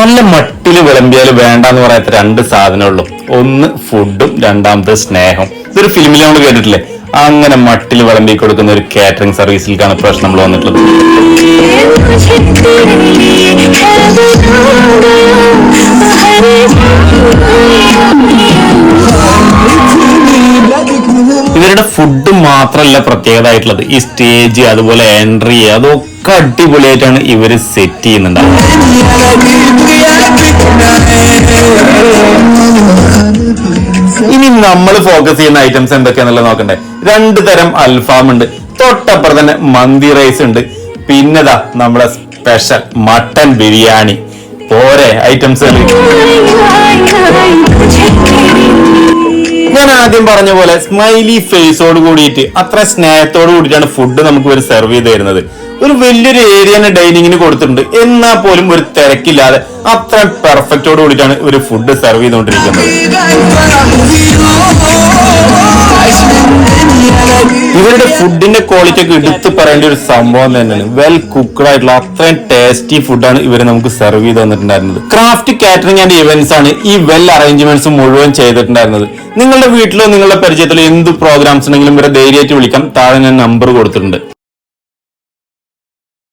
നല്ല മട്ടിൽ വിളമ്പിയാൽ വേണ്ട എന്ന് പറയാത്ത രണ്ട് സാധനമുള്ളു. ഒന്ന് ഫുഡും രണ്ടാമത് സ്നേഹം. ഇതൊരു ഫിലിമിൽ നമ്മൾ കേട്ടിട്ടില്ലേ? അങ്ങനെ മട്ടിൽ വിളമ്പി കൊടുക്കുന്ന ഒരു കാറ്ററിംഗ് സർവീസിലേക്കാണ് പ്രശ്നം നമ്മൾ വന്നിട്ടുള്ളത്. ഇവരുടെ ഫുഡ് മാത്രമല്ല പ്രത്യേകത ആയിട്ടുള്ളത് ഈ സ്റ്റേജ് അതുപോലെ എൻട്രി അതൊക്കെ അടിപൊളിയായിട്ടാണ് ഇവർ സെറ്റ് ചെയ്യുന്നുണ്ടാവുന്നത്. നമ്മൾ ഫോക്കസ് ചെയ്യുന്ന ഐറ്റംസ് എന്തൊക്കെയാണെന്നുള്ളത് നോക്കണ്ടേ. രണ്ട് തരം അൽഫാം ഉണ്ട്. തൊട്ടപ്പുറം തന്നെ മന്തി റൈസ് ഉണ്ട്. പിന്നെതാ നമ്മുടെ സ്പെഷ്യൽ മട്ടൻ ബിരിയാണി പോരെ ഐറ്റംസ് ആദ്യം പറഞ്ഞ പോലെ സ്മൈലി ഫേസോട് കൂടിയിട്ട് അത്ര സ്നേഹത്തോട് കൂടിയിട്ടാണ് ഫുഡ് നമുക്ക് ഒരു സെർവ് ചെയ്ത് തരുന്നത്. ഒരു വലിയൊരു ഏരിയ ഡൈനിങ്ങിന് കൊടുത്തിട്ടുണ്ട്. എന്നാൽ പോലും ഒരു തിരക്കില്ലാതെ അത്ര പെർഫെക്റ്റോട് കൂടിയിട്ടാണ് ഒരു ഫുഡ് സെർവ് ചെയ്തുകൊണ്ടിരിക്കുന്നത്. ഇവരുടെ ഫുഡിന്റെ ക്വാളിറ്റി ഒക്കെ എടുത്ത് പറയേണ്ട ഒരു സംഭവം തന്നെയാണ്. വെൽ കുക്ക്ഡ് ആയിട്ടുള്ള അത്രയും ടേസ്റ്റി ഫുഡാണ് ഇവർ നമുക്ക് സെർവ് ചെയ്ത് തന്നിട്ടുണ്ടായിരുന്നത്. ക്രാഫ്റ്റ് കാറ്ററിംഗ് ആൻഡ് ഇവന്റ്സ് ആണ് ഈ വെൽ അറേഞ്ച്മെന്റ്സ് മുഴുവൻ ചെയ്തിട്ടുണ്ടായിരുന്നത്. നിങ്ങളുടെ വീട്ടിലോ നിങ്ങളുടെ പരിചയത്തിലോ എന്ത് പ്രോഗ്രാംസ് ഉണ്ടെങ്കിലും ഇവരെ ധൈര്യമായിട്ട് വിളിക്കാം. താഴെ ഞാൻ നമ്പർ കൊടുത്തിട്ടുണ്ട്.